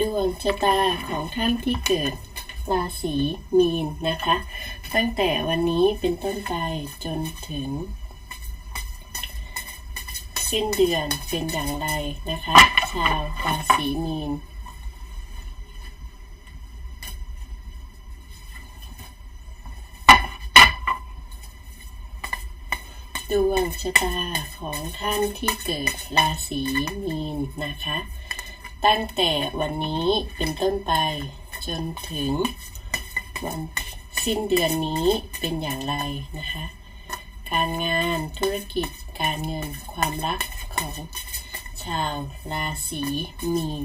ดวงชะตาของท่านที่เกิดราศีมีนนะคะ ตั้งแต่วันนี้เป็นต้นไปจนถึง สิ้นเดือนเป็นอย่างไรนะคะ ชาวราศีมีนดวงชะตาของท่านที่เกิดราศีมีนนะคะ ตั้งแต่วันนี้เป็นต้นไปจนถึงวันสิ้นเดือนนี้เป็นอย่างไรนะคะ การงานธุรกิจการเงินความรักของชาวราศีมีน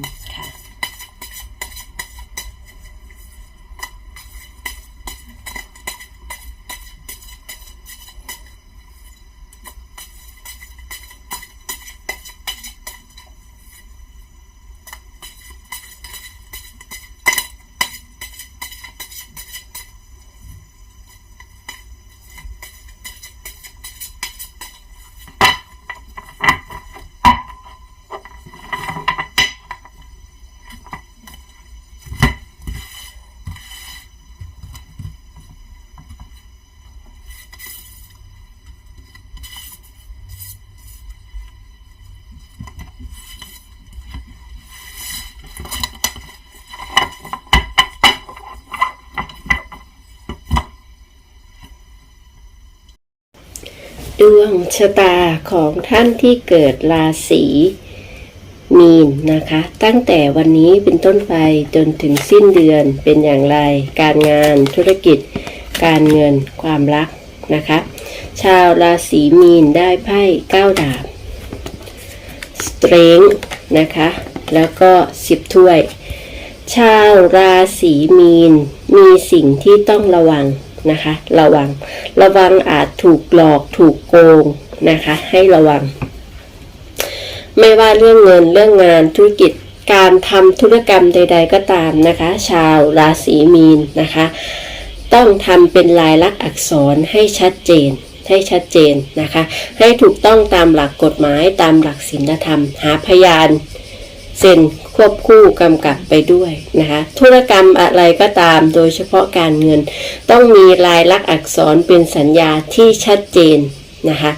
ดวงชะตาของท่านที่เกิดราศีมีนนะคะ ตั้งแต่วันนี้เป็นต้นไปจนถึงสิ้นเดือนเป็นอย่างไร การงานธุรกิจ การเงินความรักนะคะ ชาวราศีมีนได้ไพ่เก้าดาบสเตรงนะคะ แล้วก็สิบถ้วย ชาวราศีมีนมีสิ่งที่ต้องระวัง นะคะ ระวัง ระวังอาจถูกหลอกถูกโกงนะคะ ให้ระวัง ไม่ว่าเรื่องเงินเรื่องงานธุรกิจการทำธุรกรรมใด ๆ ก็ตามนะคะ ชาวราศีมีนนะคะ ต้องทำเป็นลายลักษณ์อักษรให้ชัดเจนให้ชัดเจนนะคะ ให้ถูกต้องตามหลักกฎหมายตามหลักศีลธรรม หาพยาน เซ็นควบคู่กำกับไปด้วยนะคะธุรกรรมอะไรก็ตามโดยเฉพาะการเงิน ต้องมีลายลักษณ์อักษรเป็นสัญญาที่ชัดเจนนะคะ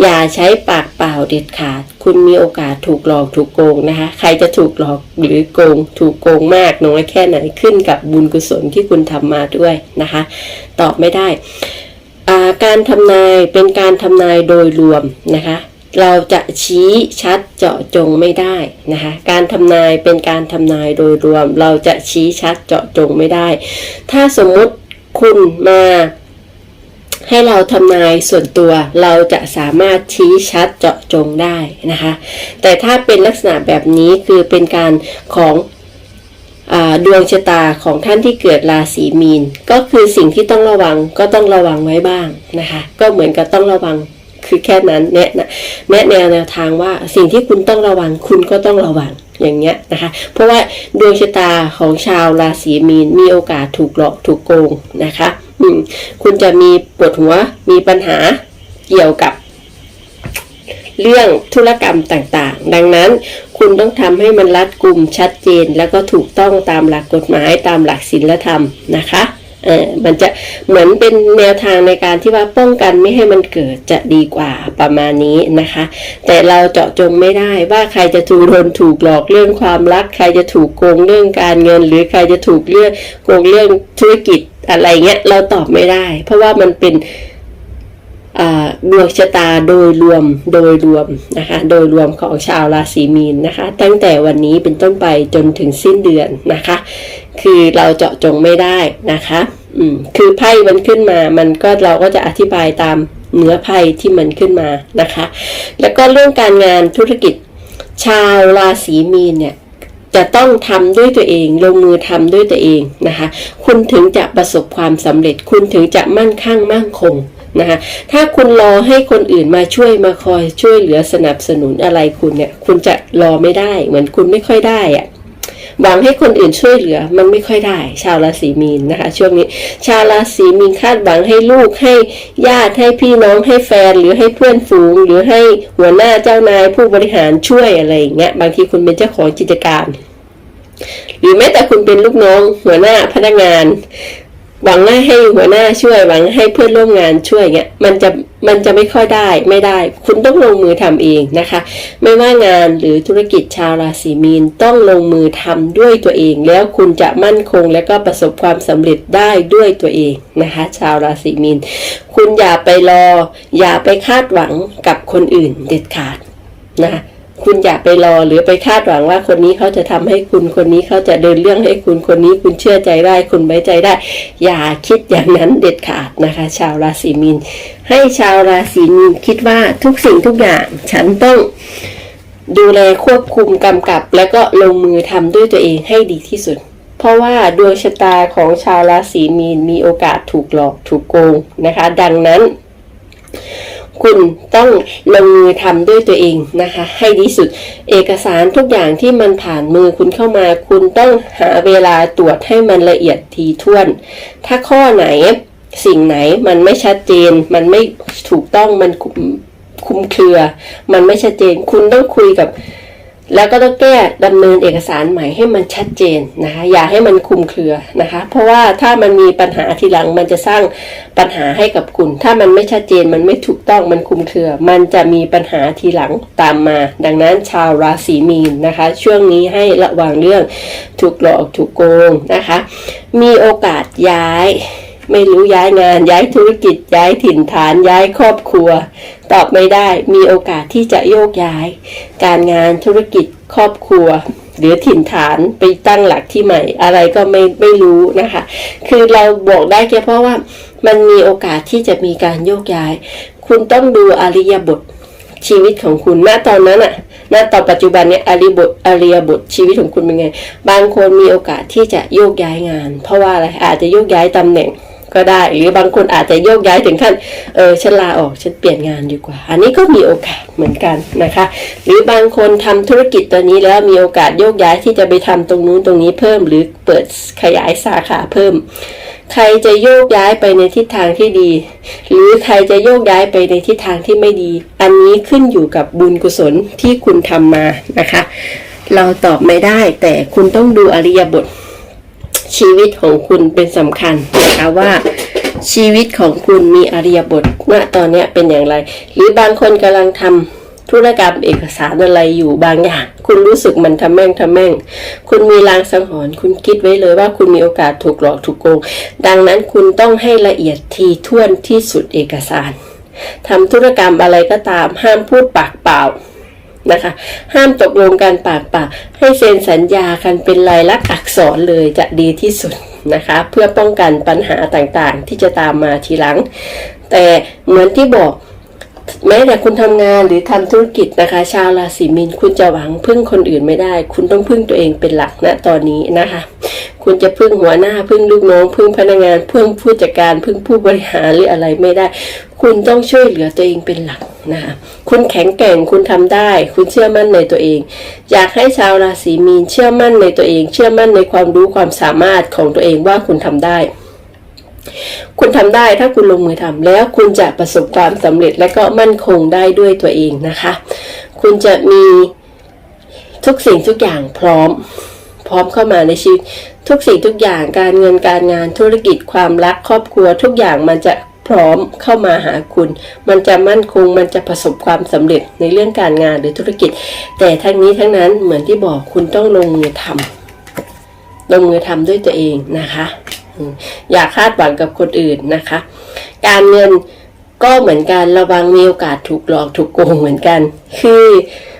อย่าใช้ปากเปล่าเด็ดขาด คุณมีโอกาสถูกหลอกถูกโกงนะคะ ใครจะถูกหลอกหรือโกง ถูกโกงมากน้อยแค่ไหนขึ้นกับบุญกุศลที่คุณทำมาด้วยนะคะ ตอบไม่ได้ การทำนายเป็นการทำนายโดยรวมนะคะ เราจะชี้ชัดเจาะจงไม่ได้นะคะการทำนายเป็นการทำนายโดยรวม เราจะชี้ชัดเจาะจงไม่ได้ ถ้าสมมุติคุณมาให้เราทำนายส่วนตัวเราจะสามารถชี้ชัดเจาะจงได้นะคะ แต่ถ้าเป็นลักษณะแบบนี้คือเป็นการของดวงชะตาของท่านที่เกิดราศีมีน ก็คือสิ่งที่ต้องระวังก็ต้องระวังไว้บ้างนะคะ ก็เหมือนกับต้องระวัง คือแค่นั้นแนะนะแนะแนวแนวทางว่าสิ่งที่คุณต้องระวังคุณก็ต้องระวังอย่างเงี้ยนะคะ เพราะว่าดวงชะตาของชาวราศีมีนมีโอกาสถูกหลอกถูกโกงนะคะอืมคุณจะมีปวดหัวมีปัญหาเกี่ยวกับ เรื่องธุรกรรมต่างๆ ดังนั้นคุณต้องทำให้มันรัดกุมชัดเจน แล้วก็ถูกต้องตามหลักกฎหมายตามหลักศีลธรรมนะคะ เออมันจะเหมือนเป็นแนวทางในการที่ว่าป้องกันไม่ให้มันเกิดจะดีกว่าประมาณนี้นะคะ แต่เราเจาะจงไม่ได้ว่าใครจะถูกโดนถูกหลอกเรื่องความรัก ใครจะถูกโกงเรื่องการเงิน หรือใครจะถูกเรื่องโกงเรื่องธุรกิจอะไรเงี้ยเราตอบไม่ได้ เพราะว่ามันเป็นดวงชะตาโดยรวมโดยรวมนะคะโดยรวมของชาวราศีมีนนะคะ ตั้งแต่วันนี้เป็นต้นไปจนถึงสิ้นเดือนนะคะ คือเราเจาะจงไม่ได้นะคะ อืมคือไพ่มันขึ้นมา มันก็เราก็จะอธิบายตามเนื้อไพ่ที่มันขึ้นมานะคะ แล้วก็เรื่องการงานธุรกิจชาวราศีมีนเนี่ยจะต้องทำด้วยตัวเองลงมือทำด้วยตัวเองนะคะ คุณถึงจะประสบความสำเร็จ คุณถึงจะมั่นคั่งมั่งคงนะคะถ้าคุณรอให้คนอื่นมาช่วยมาคอยช่วยเหลือสนับสนุนอะไรคุณเนี่ย คุณจะรอไม่ได้ เหมือนคุณไม่ค่อยได้อะ หวังให้คนอื่นช่วยเหลือ มันไม่ค่อยได้ ชาวราศีมีนนะคะ ช่วงนี้ ชาวราศีมีนคาดหวังให้ลูกให้ญาติให้พี่น้องให้แฟนหรือให้เพื่อนฝูง หรือให้หัวหน้าเจ้านายผู้บริหารช่วยอะไรอย่างเงี้ยบางทีคุณเป็นเจ้าของกิจการ หรือแม้แต่คุณเป็นลูกน้อง หัวหน้าพนักงานหวังให้หัวหน้าช่วยหวังให้เพื่อนร่วมงานช่วยเงี้ยมันจะ มันจะไม่ค่อยได้ไม่ได้ คุณต้องลงมือทำเองนะคะ ไม่ว่างานหรือธุรกิจชาวราศีมีนต้องลงมือทำด้วยตัวเอง แล้วคุณจะมั่นคงและก็ประสบความสำเร็จได้ด้วยตัวเองนะคะ ชาวราศีมีน คุณอย่าไปรอ อย่าไปคาดหวังกับคนอื่นเด็ดขาดนะ คุณอย่าไปรอหรือไปคาดหวังว่าคนนี้เขาจะทำให้คุณคนนี้เขาจะเดินเรื่องให้คุณคนนี้คุณเชื่อใจได้ คุณไว้ใจได้ อย่าคิดอย่างนั้นเด็ดขาดนะคะ ชาวราศีมีน ให้ชาวราศีมีนคิดว่าทุกสิ่งทุกอย่างฉันต้องดูแลควบคุมกำกับ แล้วก็ลงมือทำด้วยตัวเองให้ดีที่สุด เพราะว่าดวงชะตาของชาวราศีมีนมีโอกาสถูกหลอกถูกโกงนะคะ ดังนั้น คุณต้องลงมือทำด้วยตัวเองนะคะ ให้ดีสุด เอกสารทุกอย่างที่มันผ่านมือคุณเข้ามา คุณต้องหาเวลาตรวจให้มันละเอียดทีท่วน ถ้าข้อไหนสิ่งไหนมันไม่ชัดเจน มันไม่ถูกต้องมันคุมคุมเครือ มันไม่ชัดเจน คุณต้องคุยกับ แล้วก็ต้องแก้ดำเนินเอกสารใหม่ให้มันชัดเจนนะคะอย่าให้มันคุมเครือนะคะ เพราะว่าถ้ามันมีปัญหาทีหลังมันจะสร้างปัญหาให้กับคุณ ถ้ามันไม่ชัดเจนมันไม่ถูกต้องมันคุมเครือ มันจะมีปัญหาทีหลังตามมา ดังนั้นชาวราศีมีนนะคะ ช่วงนี้ให้ระวังเรื่องถูกหลอกถูกโกงนะคะ มีโอกาสย้าย ไม่รู้ย้ายงานย้ายธุรกิจย้ายถิ่นฐานย้ายครอบครัว ตอบไม่ได้มีโอกาสที่จะโยกย้าย การงานธุรกิจครอบครัว หรือถิ่นฐานไปตั้งหลักที่ใหม่ อะไรก็ไม่ไม่รู้นะคะ คือเราบอกได้แค่เพราะว่ามันมีโอกาสที่จะมีการโยกย้าย คุณต้องดูอริยบทชีวิตของคุณณตอนนั้นอะณตอนปัจจุบันเนี่ยอริบทอริยบทชีวิตของคุณเป็นไง บางคนมีโอกาสที่จะโยกย้ายงาน เพราะว่าอะไรอาจจะโยกย้ายตำแหน่ง ก็ได้ หรือบางคนอาจจะโยกย้ายถึงขั้นเออฉันลาออกฉันเปลี่ยนงานดีกว่า อันนี้ก็มีโอกาสเหมือนกันนะคะ หรือบางคนทำธุรกิจตัวนี้แล้วมีโอกาสโยกย้ายที่จะไปทำตรงนู้นตรงนี้เพิ่ม หรือเปิดขยายสาขาเพิ่ม ใครจะโยกย้ายไปในทิศทางที่ดี หรือใครจะโยกย้ายไปในทิศทางที่ไม่ดี อันนี้ขึ้นอยู่กับบุญกุศลที่คุณทำมานะคะ เราตอบไม่ได้แต่คุณต้องดูอริยบท ชีวิตของคุณเป็นสำคัญนะคะว่าชีวิตของคุณมีอริยบทณตอนนี้เป็นอย่างไร หรือบางคนกำลังทำธุรกรรมเอกสารอะไรอยู่บางอย่าง คุณรู้สึกมันทำแม่งทำแม่ง คุณมีลางสังหรณ์คุณคิดไว้เลยว่าคุณมีโอกาสถูกหลอกถูกโกง ดังนั้นคุณต้องให้ละเอียดทีท่วนที่สุดเอกสารทำธุรกรรมอะไรก็ตามห้ามพูดปากเปล่า นะคะ ห้ามตกลงกันปากปากให้เซ็นสัญญากันเป็นลายลักษณ์อักษรเลยจะดีที่สุดนะคะ เพื่อป้องกันปัญหาต่างๆ ที่จะตามมาทีหลัง แต่เหมือนที่บอกแม้แต่คุณทำงานหรือทำธุรกิจนะคะ ชาวราศีมีนคุณจะหวังพึ่งคนอื่นไม่ได้ คุณต้องพึ่งตัวเองเป็นหลักนะตอนนี้นะคะ คุณจะพึ่งหัวหน้าพึ่งลูกน้องพึ่งพนักงานพึ่งผู้จัดการพึ่งผู้บริหารหรืออะไรไม่ได้ คุณต้องช่วยเหลือตัวเองเป็นหลักนะคะคุณแข็งแกร่งคุณทำได้ คุณเชื่อมั่นในตัวเอง อยากให้ชาวราศีมีนเชื่อมั่นในตัวเอง เชื่อมั่นในความรู้ความสามารถของตัวเองว่าคุณทำได้คุณทำได้ถ้าคุณลงมือทำแล้วคุณจะประสบความสำเร็จและก็มั่นคงได้ด้วยตัวเองนะคะ คุณจะมีทุกสิ่งทุกอย่างพร้อม พร้อมเข้ามาในชีวิต ทุกสิ่งทุกอย่างการเงินการงานธุรกิจความรักครอบครัวทุกอย่างมันจะพร้อมเข้ามาหาคุณ มันจะมั่นคง มันจะประสบความสำเร็จในเรื่องการงานหรือธุรกิจ แต่ทั้งนี้ทั้งนั้นเหมือนที่บอกคุณต้องลงมือทำลงมือทำด้วยตัวเองนะคะอืมอย่าคาดหวังกับคนอื่นนะคะ การเงินก็เหมือนกันระวังมีโอกาสถูกหลอกถูกโกงเหมือนกัน คือ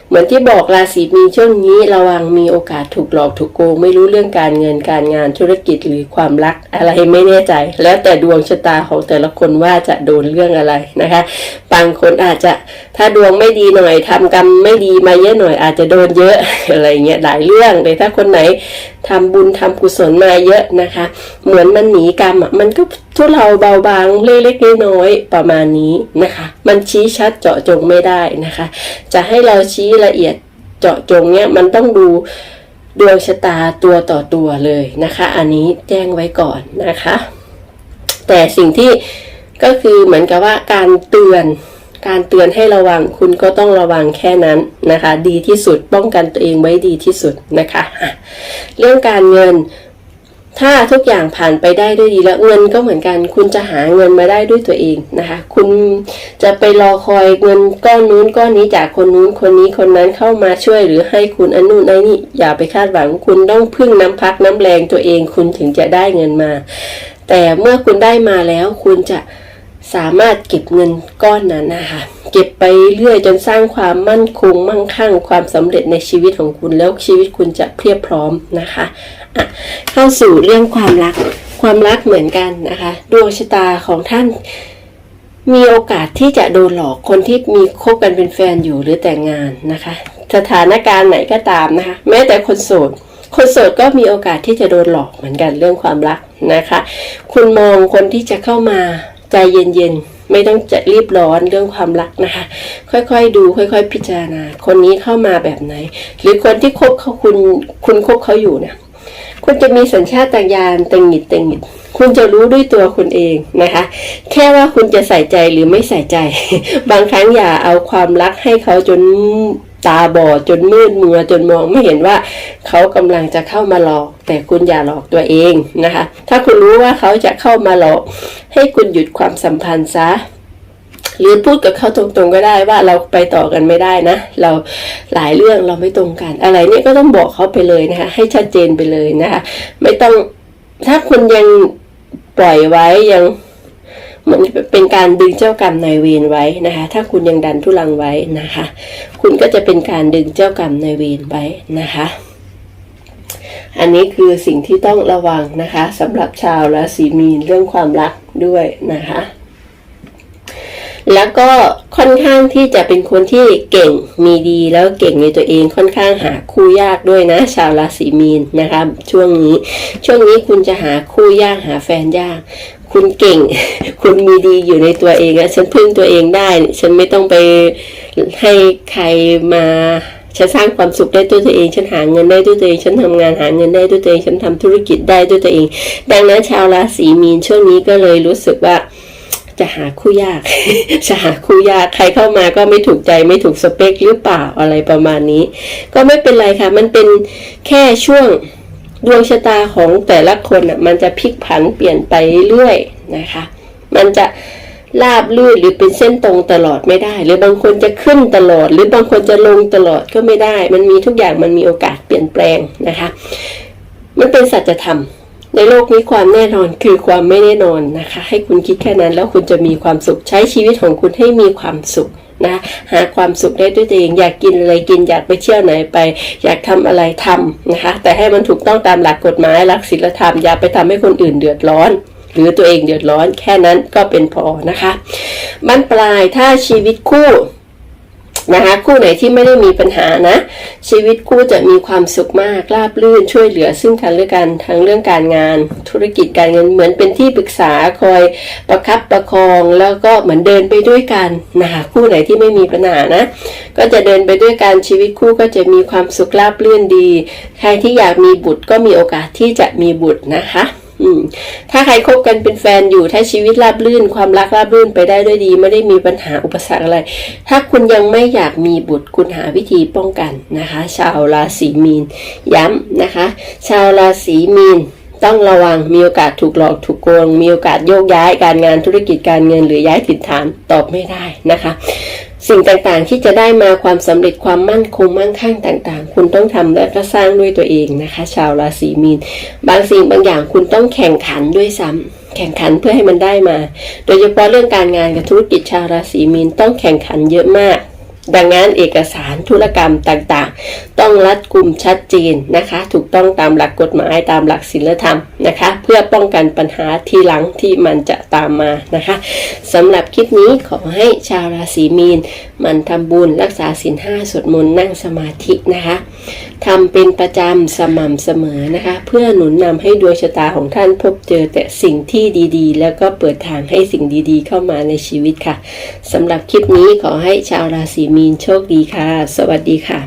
เหมือนที่บอกราศีมีนช่วงนี้ระวังมีโอกาสถูกหลอกถูกโกง ไม่รู้เรื่องการเงินการงานธุรกิจหรือความรักอะไรไม่แน่ใจ แล้วแต่ดวงชะตาของแต่ละคนว่าจะโดนเรื่องอะไรนะคะบางคนอาจจะถ้าดวงไม่ดีหน่อยทำกรรมไม่ดีมาเยอะหน่อยอาจจะโดนเยอะอะไรเงี้ยหลายเรื่องแต่ถ้าคนไหนทำบุญทำกุศลมาเยอะนะคะ เหมือนมันหนีกรรมอะมันก็ทุเลาเบาบางเล็กๆน้อยๆประมาณนี้นะคะ มันชี้ชัดเจาะจงไม่ได้นะคะ จะให้เราชี้ละเอียดเจาะจงเนี้ยมันต้องดูดวงชะตาตัวต่อตัวเลยนะคะ อันนี้แจ้งไว้ก่อนนะคะ แต่สิ่งที่ ก็คือเหมือนกับว่าการเตือนการเตือนให้ระวังคุณก็ต้องระวังแค่นั้นนะคะ ดีที่สุดป้องกันตัวเองไว้ดีที่สุดนะคะ เรื่องการเงิน ถ้าทุกอย่างผ่านไปได้ด้วยดีแล้วเงินก็เหมือนกัน คุณจะหาเงินมาได้ด้วยตัวเองนะคะ คุณจะไปรอคอยเงินก้อนนู้นก้อนนี้จากคนนู้นคนนี้คนนั้นเข้ามาช่วยหรือให้คุณอันนู้นไอ้นี่อย่าไปคาดหวัง คุณต้องพึ่งน้ำพักน้ำแรงตัวเอง คุณถึงจะได้เงินมา แต่เมื่อคุณได้มาแล้วคุณจะ สามารถเก็บเงินก้อนนั้นนะคะเก็บไปเรื่อยจนสร้างความมั่นคง มั่งคั่ง ความสำเร็จในชีวิตของคุณแล้วชีวิตคุณจะเพียบพร้อมนะคะะเข้าสู่เรื่องความรักความรักเหมือนกันนะคะดวงชะตาของท่านมีโอกาสที่จะโดนหลอกคนที่มีคบกันเป็นแฟนอยู่หรือแต่งงานนะคะ สถานการณ์ไหนก็ตามนะคะ แม้แต่คนโสดคนโสดก็มีโอกาสที่จะโดนหลอกเหมือนกันเรื่องความรักนะคะ คุณมองคนที่จะเข้ามา ใจเย็นๆ ไม่ต้องจะรีบร้อนเรื่องความรักนะคะ ค่อยๆดูค่อยๆ พิจารณา คนนี้เข้ามาแบบไหน หรือคนที่คบเขาคุณคุณคบเขาอยู่เนี่ยคุณจะมีสัญชาตญาณตังหิดตังหิด คุณจะรู้ด้วยตัวคุณเองนะคะ แค่ว่าคุณจะใส่ใจหรือไม่ใส่ใจ บางครั้งอย่าเอาความรักให้เขาจน ตาบอดจนมืดมัวจนมองไม่เห็นว่าเขากำลังจะเข้ามาหลอก แต่คุณอย่าหลอกตัวเองนะคะ ถ้าคุณรู้ว่าเขาจะเข้ามาหลอก ให้คุณหยุดความสัมพันธ์ซะหรือพูดกับเขาตรงๆก็ได้ว่าเราไปต่อกันไม่ได้นะ เราหลายเรื่องเราไม่ตรงกัน อะไรเนี่ยก็ต้องบอกเขาไปเลยนะคะ ให้ชัดเจนไปเลยนะคะ ไม่ต้องถ้าคุณยังปล่อยไว้ยัง เหมือนเป็นการดึงเจ้ากรรมนายเวรไว้นะคะ ถ้าคุณยังดันทุลังไว้นะคะ คุณก็จะเป็นการดึงเจ้ากรรมนายเวรไว้นะคะ อันนี้คือสิ่งที่ต้องระวังนะคะสำหรับชาวราศีมีนเรื่องความรักด้วยนะคะ แล้วก็ค่อนข้างที่จะเป็นคนที่เก่งมีดีแล้วเก่งในตัวเองค่อนข้างหาคู่ยากด้วยนะ ชาวราศีมีนนะคะ ช่วงนี้ช่วงนี้คุณจะหาคู่ยากหาแฟนยาก คุณเก่ง คุณมีดีอยู่ในตัวเองอะฉันพึ่งตัวเองได้ ฉันไม่ต้องไปให้ใครมาฉันสร้างความสุขได้ด้วยตัวเอง ฉันหาเงินได้ด้วยตัวเอง ฉันทำงานหาเงินได้ด้วยตัวเอง ฉันทำธุรกิจได้ด้วยตัวเอง ดังนั้นชาวราศีมีนช่วงนี้ก็เลยรู้สึกว่า จะหาคู่ยาก จะหาคู่ยาก ใครเข้ามาก็ไม่ถูกใจไม่ถูกสเปคหรือเปล่าอะไรประมาณนี้ ก็ไม่เป็นไรค่ะ มันเป็นแค่ช่วง ดวงชะตาของแต่ละคนอะมันจะพลิกผันเปลี่ยนไปเรื่อยนะคะ มันจะลาบลื่นหรือเป็นเส้นตรงตลอดไม่ได้ หรือบางคนจะขึ้นตลอด หรือบางคนจะลงตลอดก็ไม่ได้ มันมีทุกอย่างมันมีโอกาสเปลี่ยนแปลงนะคะ มันเป็นสัจธรรม ในโลกนี้ความแน่นอนคือความไม่แน่นอนนะคะ ให้คุณคิดแค่นั้นแล้วคุณจะมีความสุขใช้ชีวิตของคุณให้มีความสุข นะหาความสุขได้ด้วยตัวเองอยากกินอะไรกินอยากไปเที่ยวไหนไป อยากทำอะไรทำนะคะ แต่ให้มันถูกต้องตามหลักกฎหมายหลักศีลธรรมอย่าไปทำให้คนอื่นเดือดร้อนหรือตัวเองเดือดร้อนแค่นั้นก็เป็นพอนะคะบั้นปลายถ้าชีวิตคู่ นะคะคู่ไหนที่ไม่ได้มีปัญหานะ ชีวิตคู่จะมีความสุขมากราบรื่นช่วยเหลือซึ่งกันและกันทั้งเรื่องการงาน ธุรกิจการเงินเหมือนเป็นที่ปรึกษาคอยประคับประคองแล้วก็เหมือนเดินไปด้วยกันนะคะคู่ไหนที่ไม่มีปัญหานะ ก็จะเดินไปด้วยกันชีวิตคู่ก็จะมีความสุขราบรื่นดี ใครที่อยากมีบุตรก็มีโอกาสที่จะมีบุตรนะคะ ถ้าใครคบกันเป็นแฟนอยู่ ถ้าชีวิตราบรื่น ความรักราบรื่นไปได้ด้วยดี ไม่ได้มีปัญหาอุปสรรคอะไร ถ้าคุณยังไม่อยากมีบุตรคุณหาวิธีป้องกันนะคะ ชาวราศีมีน ย้ำนะคะ ชาวราศีมีนต้องระวังมีโอกาสถูกหลอกถูกโกง มีโอกาสโยกย้ายการงานธุรกิจการเงินหรือย้ายถิ่นฐานตอบไม่ได้นะคะ สิ่งต่างๆที่จะได้มาความสำเร็จความมั่นคงมั่งคั่งต่างๆ คุณต้องทำและก็สร้างด้วยตัวเองนะคะ ชาวราศีมีน บางสิ่งบางอย่างคุณต้องแข่งขันด้วยซ้ำแข่งขันเพื่อให้มันได้มา โดยเฉพาะเรื่องการงานกับธุรกิจชาวราศีมีนต้องแข่งขันเยอะมาก ดังนั้นเอกสารธุรกรรมต่างๆ ต้องรัดกุมชัดเจนนะคะ ถูกต้องตามหลักกฎหมายตามหลักศีลธรรมนะคะ เพื่อป้องกันปัญหาทีหลังที่มันจะตามมานะคะสำหรับคลิปนี้ขอให้ชาวราศีมีน มันทำบุญรักษาศีลห้าสวดมนต์นั่งสมาธินะคะทำเป็นประจำสม่ำเสมอนะคะ เพื่อหนุนนำให้ดวงชะตาของท่านพบเจอแต่สิ่งที่ดีๆ แล้วก็เปิดทางให้สิ่งดีๆ เข้ามาในชีวิตค่ะสำหรับคลิปนี้ขอให้ชาวราศีมีนโชคดีค่ะ สวัสดีค่ะ